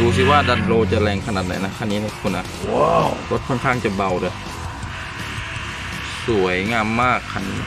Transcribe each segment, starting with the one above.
ดูสิว่าดันโลจะแรงขนาดไหนนะคันนี้นะคุณนะว้าวรถค่อนข้างจะเบาเลยสวยงามมากคันนี้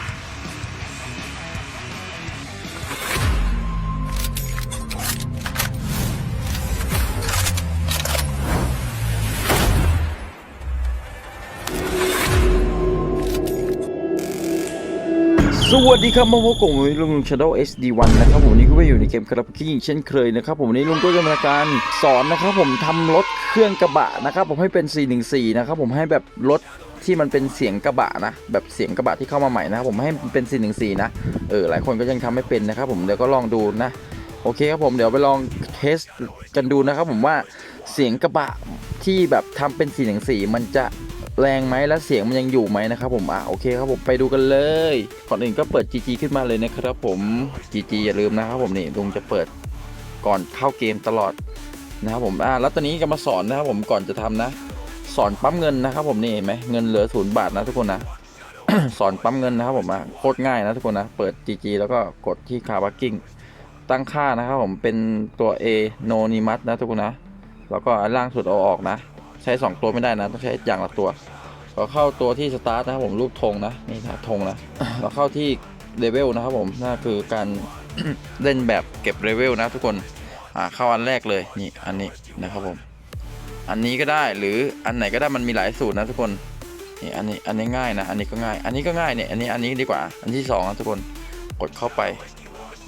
สวัสดีครับมาพบกับผมลุง Shadow SD1 นะครับผมนี้ก็ไปอยู่ในเกมคาราบคิงเช่นเคยนะครับผมวันนี้ลุงก็จะมาการสอนนะครับผมทำรถเครื่องกระบะนะครับผมให้เป็น 414 นะครับผมให้แบบรถที่มันเป็นเสียงกระบะนะ แบบเสียงกระบะที่เข้ามาใหม่นะครับผมให้เป็น 414 นะเออหลายคนก็ยังทำไม่เป็นนะครับผมเดี๋ยวก็ลองดูนะโอเคครับผมเดี๋ยวไปลองเทสกันดูนะครับผมว่าเสียงกระบะที่แบบทำเป็น 414 มันจะ แรงไหมและเสียงมันยังอยู่ไหมนะครับผมอะโอเคครับผมไปดูกันเลยก่อนอื่นก็เปิด GG ขึ้นมาเลยนะครับผม GG อย่าลืมนะครับผมนี่ลุงจะเปิดก่อนเข้าเกมตลอดนะครับผมอะแล้วตอนนี้ก็มาสอนนะครับผมก่อนจะทำนะ สอนปั๊มเงินนะครับผมนี่เห็นไหมเงินเหลือศูนย์บาทนะทุกคนนะสอนปั๊มเงินนะครับผมอะโคตรง่ายนะทุกคนนะเปิด GG แล้วก็กดที่คาร์บักกิ้งตั้งค่านะครับผมเป็นตัว A no n i m u s นะทุกคนนะแล้วก็ล่างสุดเอาออกนะ ใช้ 2 ตัวไม่ได้นะ ต้องใช้อย่างละตัวเราเข้าตัวที่สตาร์ทนะครับผมรูปธงนะนี่นะธงนะเราเข้าที่เลเวลนะครับผมนั่นคือการเล่นแบบเก็บเลเวลนะทุกคนอ่าเข้าอันแรกเลยนี่อันนี้นะครับผม อันนี้ก็ได้หรืออันไหนก็ได้มันมีหลายสูตรนะทุกคนนี่อันนี้อันนี้ง่ายนะ อันนี้ก็ง่าย อันนี้ก็ง่ายเนี่ยอันนี้อันนี้ดีกว่า อันที่สองนะทุกคนกดเข้าไป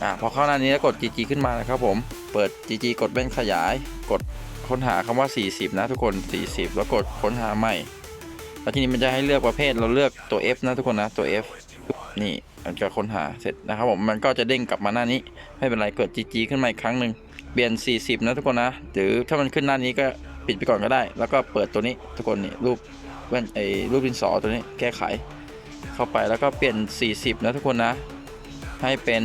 อ่าพอเข้าหน้านี้แล้วกด GG ขึ้นมานะครับผมเปิด GG กดเบ้นขยายกด ค้นหาคำว่า 40 นะทุกคน 40 แล้วกดค้นหาใหม่ แล้วทีนี้มันจะให้เลือกประเภทเราเลือกตัว F นะทุกคนนะตัว F นี่มันจะค้นหาเสร็จนะครับผมมันก็จะเด้งกลับมาหน้านี้ไม่เป็นไรเกิด GG ขึ้นมาอีกครั้งหนึ่งเปลี่ยน 40 นะทุกคนนะหรือถ้ามันขึ้นหน้านี้ก็ปิดไปก่อนก็ได้ แล้วก็เปิดตัวนี้ทุกคนนี่รูปแว่นไอ้รูปดินสอตัวนี้แก้ไข เข้าไปแล้วก็เปลี่ยน 40 นะทุกคนนะ ให้เป็น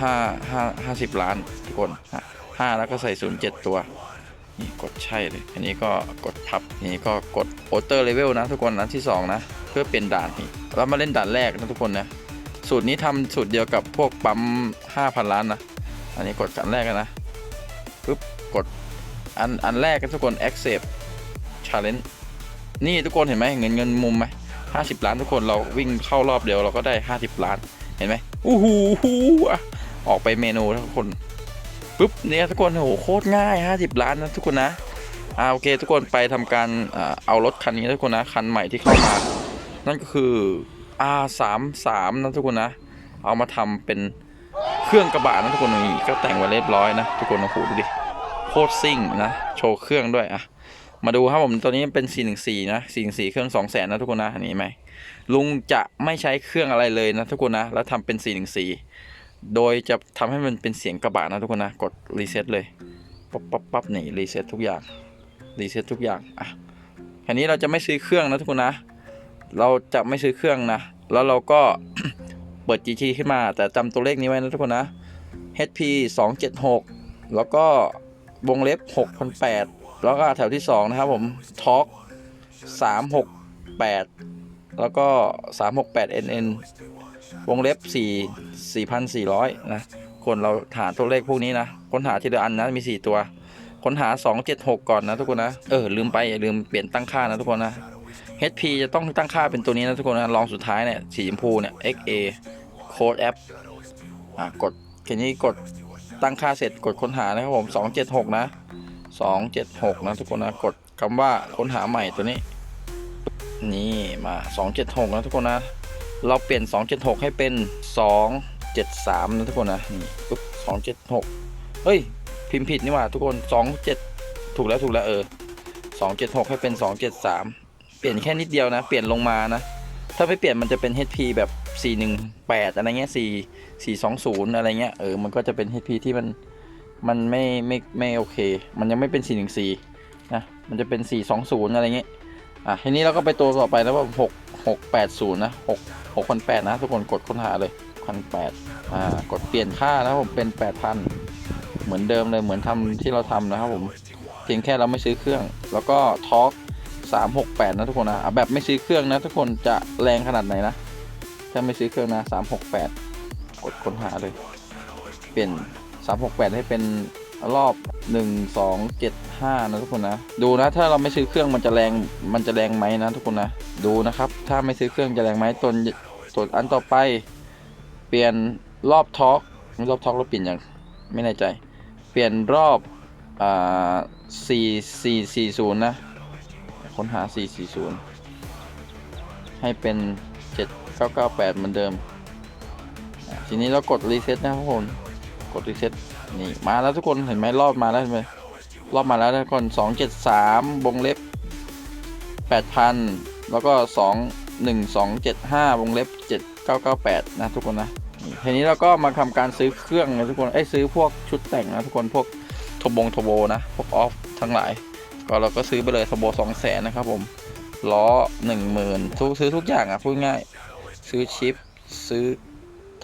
ห้าห้าห้าสิบล้านทุกคนห้าแล้วก็ใส่ศูนย์เจ็ดตัว นี่กดใช่เลย อันนี้ก็กดพับ นี่ก็กดโอเตอร์เลเวลนะทุกคนนะที่ 2 นะ เพื่อเปลี่ยนด่านนี่แล้วมาเล่นด่านแรกนะทุกคนนะ สูตรนี้ทำสูตรเดียวกับพวกปั๊ม 5,000 ล้านนะ อันนี้กดกันแรกกันนะปึ๊บกดอันอันแรกกันทุกคน accept challenge นี่ทุกคนเห็นไหมเงินเงินมุมไหม50ล้านทุกคนเราวิ่งเข้ารอบเดียวเราก็ได้50ล้านเห็นไหมอู้หูอะออกไปเมนูทุกคน ปุ๊บเนี่ยทุกคนโอ้โหโคตรง่าย 50 ล้านนะทุกคนนะอ่าโอเค ทุกคนไปทำการเอารถคันนี้ทุกคนนะคันใหม่ที่เข้ามา นั่นก็คือ R33 นะทุกคนนะ เอามาทำเป็นเครื่องกระบะนะทุกคนนี่ก็แต่งไว้เรียบร้อยนะทุกคนโอ้โหดูดิโคตรซิ่งนะโชว์เครื่องด้วยอะมาดูครับผมตัวนี้เป็น 414 นะ 414 เครื่อง 200,000 นะทุกคนนะเห็นนี้ไหมลุงจะไม่ใช้เครื่องอะไรเลยนะทุกคนนะ แล้วทำเป็น 414 โดยจะทำให้มันเป็นเสียงกระบะนะทุกคนนะ กดรีเซ็ตเลย ปั๊บปั๊บปั๊บนี่รีเซ็ตทุกอย่าง รีเซ็ตทุกอย่าง อะคันนี้เราจะไม่ซื้อเครื่องนะทุกคนนะ เราจะไม่ซื้อเครื่องนะ แล้วเราก็เปิด GT ขึ้นมา แต่จำตัวเลขนี้ไว้นะทุกคนนะ HP 276 แล้วก็วงเล็บ 6,008 แล้วก็แถวที่ 2 นะครับผม Torque 368 แล้วก็ 368 NN วงเล็บ 4 4,400 นะ คนเราหาตัวเลขพวกนี้นะ ค้นหาทีละอันนะ มี 4 ตัว ค้นหา 276 ก่อนนะทุกคนนะ เออ ลืมไปอย่าลืมเปลี่ยนตั้งค่านะทุกคนนะ HP จะต้องตั้งค่าเป็นตัวนี้นะทุกคนนะ ลองสุดท้ายเนี่ยสีชมพูเนี่ย XA Code App อะกดแค่นี้กดตั้งค่าเสร็จกดค้นหานะครับผม 276 นะ 276 นะทุกคนนะ กดคำว่าค้นหาใหม่ตัวนี้ นี่มา 276 นะทุกคนนะ เราเปลี่ยน 276 ให้เป็น 273 นะทุกคนนะนี่ปุ๊บ276 เฮ้ย พิมพ์ผิดนี่หว่าทุกคน 27 ถูกแล้วถูกแล้วเออ 276 ให้เป็น 273 เปลี่ยนแค่นิดเดียวนะ เปลี่ยนลงมานะ ถ้าไม่เปลี่ยนมันจะเป็น HP แบบ 418 อะไรเงี้ย 4 420 อะไรเงี้ย เออ มันก็จะเป็น HP ที่มัน มันไม่ไม่ไม่โอเค มันยังไม่เป็น 414 นะ มันจะเป็น 420 อะไรเงี้ย อะ ทีนี้เราก็ไปตัวต่อไปแล้วว่าห หกแปดศูนย์นะหกหกพันแปดนะ ทุกคนกดค้นหาเลยพันแปดอ่ากดเปลี่ยนค่านะผมเป็นแปดพันเหมือนเดิมเลยเหมือนทำที่เราทำนะครับผมเพียงแค่เราไม่ซื้อเครื่อง แล้วก็ทอร์กสามหกแปดนะทุกคนนะแบบไม่ซื้อเครื่องนะทุกคนจะแรงขนาดไหนนะถ้าไม่ซื้อเครื่องนะสามหกแปดกดค้นหาเลย เปลี่ยนสามหกแปดให้เป็นรอบหนึ่ง สองเจ็ดห้านะทุกคนนะ ดูนะถ้าเราไม่ซื้อเครื่องมันจะแรงมันจะแรงไหมนะทุกคนนะ ดูนะครับ ถ้าไม่ซื้อเครื่องจะแรงไหมตัวตัวอันต่อไป เปลี่ยนรอบท็อกรอบท็อกเราเปลี่ยนยังไม่แน่ใจ เปลี่ยนรอบอ่าสี่สี่สี่ศูนย์นะค้นหาสี่สี่ศูนย์ให้เป็นเจ็ดเก้าเก้าแปดเหมือนเดิม ทีนี้เรากดรีเซ็ตนะครับผมกดรีเซ็ตนี่มาแล้วทุกคนเห็นไหมรอบมาแล้วเห็นไหม รอบมาแล้วทุกคนสองเจ็ดสามวงเล็บแปดพันแล้วก็สองหนึ่งสองเจ็ดห้าวงเล็บเจ็ดเก้าเก้าแปดนะทุกคนนะทีนี้เราก็มาทำการซื้อเครื่องนะทุกคนไอ้ยซื้อพวกชุดแต่งนะทุกคนพวกทบงโทโบนะพวกออฟทั้งหลาย ก็เราก็ซื้อไปเลยโทโบสองแสนนะครับผมล้อหนึ่งหมื่นทุกซื้อทุกอย่างอะพูดง่ายซื้อชิป ซื้อ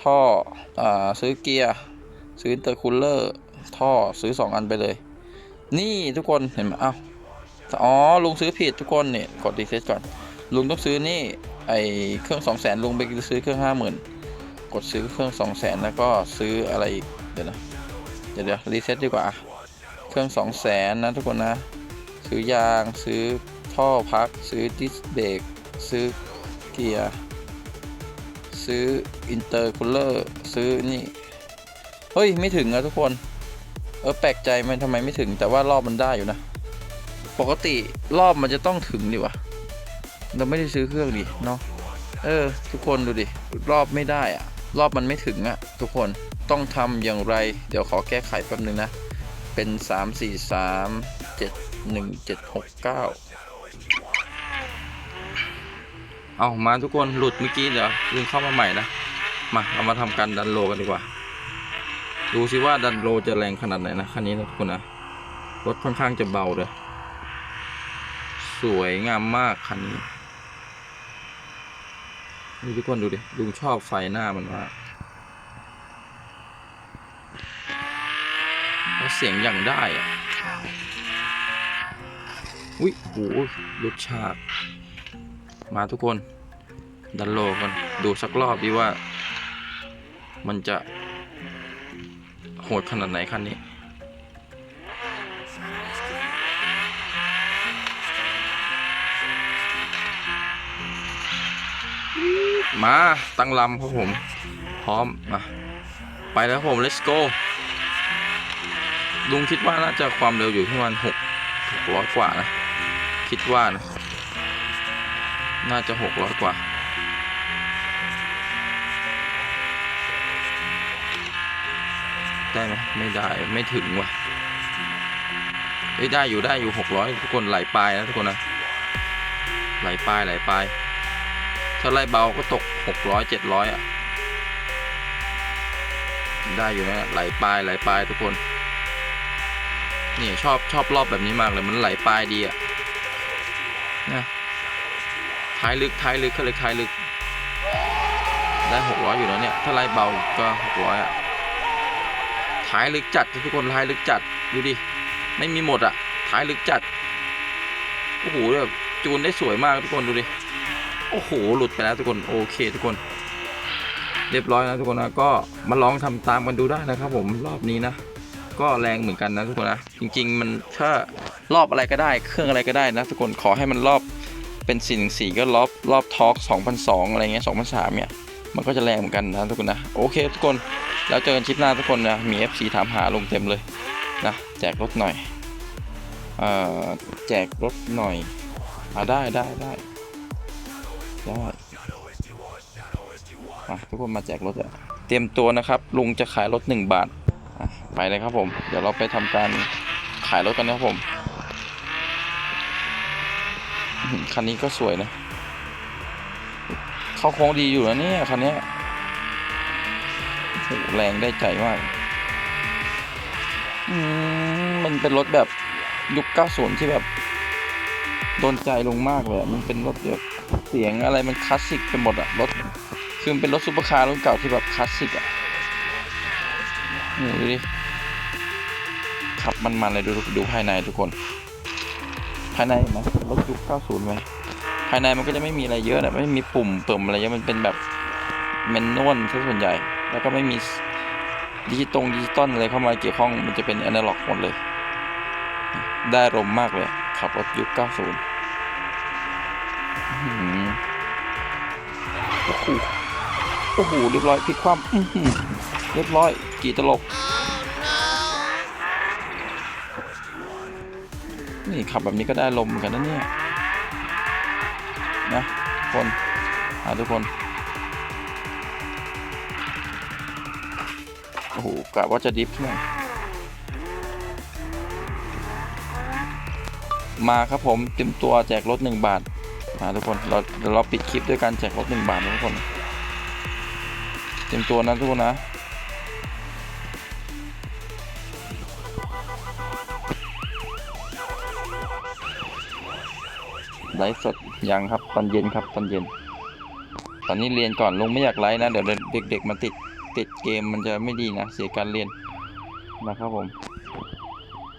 ท่ออ่าซื้อเกียร์ ซื้ออินเตอร์คูลเลอร์ ท่อซื้อ 2 อันไปเลย นี่ทุกคนเห็นไหมอ้าวอ๋อลุงซื้อผิดทุกคนเนี่ยกดรีเซ็ตก่อน ลุงต้องซื้อนี่ไอเครื่อง2 0 0 0 0 0ลุงไปซื้อเครื่อง50,000กดซื้อเครื่อง2 0 0 0 0 0แล้วก็ซื้ออะไรอีกเดี๋ยวนะเดี๋ยวเดี๋ยวรีเซ็ตดีกว่าเครื่อง2 0 0 0 0 0นะทุกคนนะ ซื้อยางซื้อท่อพัก ซื้อดิสเบรกซื้อเกียร์ซื้ออินเตอร์คูลเลอร์ซื้อนี่ เฮ้ย ไม่ถึงอะทุกคน เออแปลกใจมันทำไมไม่ถึง แต่ว่ารอบมันได้อยู่นะ ปกติรอบมันจะต้องถึงดิวะเราไม่ได้ซื้อเครื่องดิเนาะเออ ทุกคนดูดิรอบไม่ได้อะรอบมันไม่ถึงอะทุกคนต้องทำอย่างไร เดี๋ยวขอแก้ไขแป๊บนึงนะ เป็น 3 4 3 7 1 7 6 9 เอามาทุกคนหลุดเมื่อกี้เดี๋ยวลืมเข้ามาใหม่นะ มา เรามาทำการดันโลกันดีกว่า ดูสิว่าดันโลจะแรงขนาดไหนนะคันนี้นะทุกคนนะรถค่อนข้างจะเบาเลย สวยงามมากคันนี้นี่ทุกคนดูดิลุงชอบไฟหน้ามันมากแล้วเสียงอย่างได้อะอุ้ยโหรถฉาก มาทุกคน ดันโลกันดูสักรอบดีว่า มันจะ โหดขนาดไหนคันนี้มาตั้งลำครับผม พร้อมมาไปแล้วผม let's go ลุงคิดว่าน่าจะความเร็วอยู่ที่ประมาณหกหกร้อยกว่านะ คิดว่านะ น่าจะหกร้อยกว่า ได้ไหมไม่ได้ไม่ถึงว่ะเอ้ยได้อยู่ได้อยู่หกร้อยทุกคนไหลปลายนะทุกคนนะไหลปลายไหลปลายถ้าไล่เบาก็ตกหกร้อยเจ็ดร้อยอะได้อยู่นะไหลปลายไหลปลายทุกคน นี่ชอบชอบรอบแบบนี้มากเลยมันไหลปลายดีอะนะท้ายลึกท้ายลึกเขาเลยท้ายลึก ได้หกร้อยอยู่แล้วเนี่ย ถ้าไล่เบาก็หกร้อยอะ ท้ายลึกจัดทุกคนท้ายลึกจัดดูดิไม่มีหมดอะท้ายลึกจัดโอ้โหแบบจูนได้สวยมากทุกคนดูดิโอ้โหหลุดไปแล้วทุกคนโอเค ทุกคน เรียบร้อยนะทุกคนนะก็มาลองทำตามกันดูได้นะครับ ผมรอบนี้นะ ก็แรงเหมือนกันนะทุกคนนะจริง ๆ มันถ้ารอบอะไรก็ได้ เครื่องอะไรก็ได้นะทุกคนขอให้มันรอบเป็น4ี่งสีก็รอบรอบทอร์ก2002องอะไรเงี้ย2003เนี่ยมันก็จะแรงเหมือนกันนะทุกคนนะโอเค ทุกคน แล้วเจอกันคลิปหน้าทุกคนนะ มี FC ถามหาลงเต็มเลยนะแจกรถหน่อยเอ่อแจกรถหน่อยอ่าได้ได้ได้ได้อะทุกคนมาแจกรถอะเตรียมตัวนะครับ ลุงจะขายรถ 1 บาทไปเลยครับผม เดี๋ยวเราไปทำการขายรถกันนะครับผม คันนี้ก็สวยนะ เข้าโค้งดีอยู่นะเนี่ยคันนี้ แรงได้ใจมากอืมมันเป็นรถแบบยุค 90 ที่แบบโดนใจลงมากเลยอะมันเป็นรถแบบเสียงอะไรมันคลาสสิกไปหมดอะรถ คือมันเป็นรถซูเปอร์คาร์รุ่นเก่าที่แบบคลาสสิกอะนี่ดูดิ ขับมันๆเลยดูดูภายในทุกคน ภายในเห็นไหมเป็นรถยุค 90ไหมภายในมันก็จะไม่มีอะไรเยอะนะไม่มีปุ่มเปิ่มอะไรเยอะมันเป็นแบบเมนนวลซะส่วนใหญ่ แล้วก็ไม่มีดิจิตงดิจิตอลอะไรเข้ามาเกี่ยวข้องมันจะเป็นอนาล็อกหมดเลย ได้ลมมากเลย ขับรถยุค 90 โอ้โห โอ้โห เรียบร้อยพลิกคว่ำอื้อหือเรียบร้อย กี่ตลบนี่ขับแบบนี้ก็ได้ลมเหมือนกันนะเนี่ย นะ คนหาทุกคน โหกะว่าจะดิฟหน่อยมาครับผมเตรียมตัวแจกรถหนึ่งบาทมาทุกคนเราเดี๋ยวเราปิดคลิปด้วยการแจกรถหนึ่งบาทนะทุกคนเตรียมตัวนะทุกคนนะไลฟ์สดยังครับตอนเย็นครับตอนเย็น ตอนนี้เรียนก่อนลุงไม่อยากไลฟ์นะ เดี๋ยวเด็กๆมาติด ติดเกมมันจะไม่ดีนะเสียการเรียนนะครับผม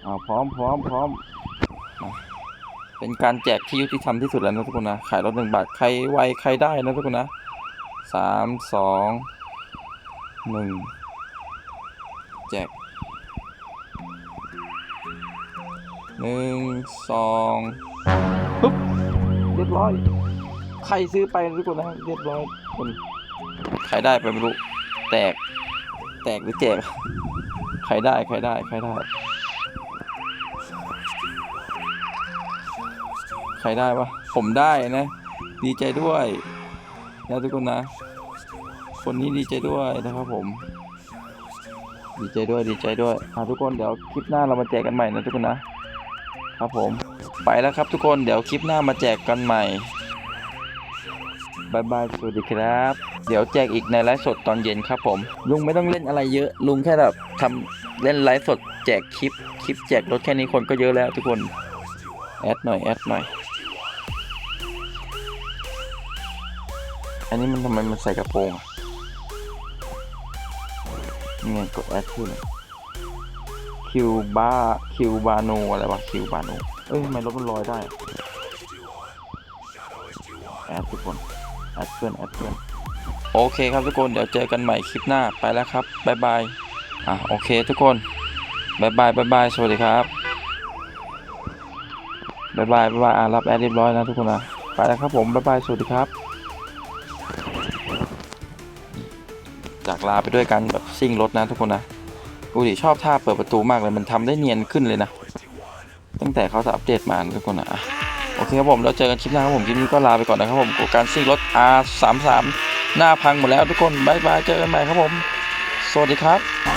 อ่าพร้อมพร้อมพร้อมเป็นการแจกที่ยุติธรรมที่สุดแล้วนะทุกคนนะขายรถหนึ่งบาทใครไวใครได้นะทุกคนนะสามสองหนึ่งแจกหนึ่งสองปุ๊บเรียบร้อย ใครซื้อไปทุกคนนะเรียบร้อยคนใครได้ไปไม่รู้ แตก แตกหรือแจก ใครได้ ใครได้ ใครได้ ใครได้วะ ผมได้นะ ดีใจด้วยนะทุกคนนะ คนนี้ดีใจด้วยนะครับผม ดีใจด้วย ดีใจด้วยอะทุกคนเดี๋ยวคลิปหน้าเรามาแจกกันใหม่นะทุกคนนะ ครับผม ไปแล้วครับทุกคน เดี๋ยวคลิปหน้ามาแจกกันใหม่ บายบาย สวัสดีครับ เดี๋ยวแจกอีกในไลฟ์สดตอนเย็นครับผม ลุงไม่ต้องเล่นอะไรเยอะ ลุงแค่แบบทำเล่นไลฟ์สดแจกคลิป คลิปแจกรถแค่นี้คนก็เยอะแล้วทุกคน แอดหน่อย แอดหน่อย อันนี้มันทำไมมันใส่กระโปรงอะนี่ไงกดแอดขึ้นคิวบาคิวบาโนอะไรวะคิวบาโนเอ้ยทำไมรถมันลอยได้แอดทุกคน แอดเพื่อนแอดเพื่อนโอเคครับทุกคนเดี๋ยวเจอกันใหม่คลิปหน้าไปแล้วครับบ๊ายบายอะโอเคทุกคนบ๊ายบายบ๊ายบายสวัสดีครับบ๊ายบายบ๊ายบายอะรับแอดเรียบร้อยนะทุกคนนะไปแล้วครับผมบ๊ายบายสวัสดีครับจากลาไปด้วยกันแบบซิ่งรถนะทุกคนนะดูดิชอบท่าเปิดประตูมากเลยมันทำได้เนียนขึ้นเลยนะ ตั้งแต่เขาจะอัปเดตมาทุกคนนะ โอเคครับผมเราเจอกันคลิปหน้าครับผมคลิปนี้ก็ลาไปก่อนนะครับผมกับการซิ่งรถ R33 หน้าพังหมดแล้วทุกคนบายบายเจอกันใหม่ครับผม สวัสดีครับ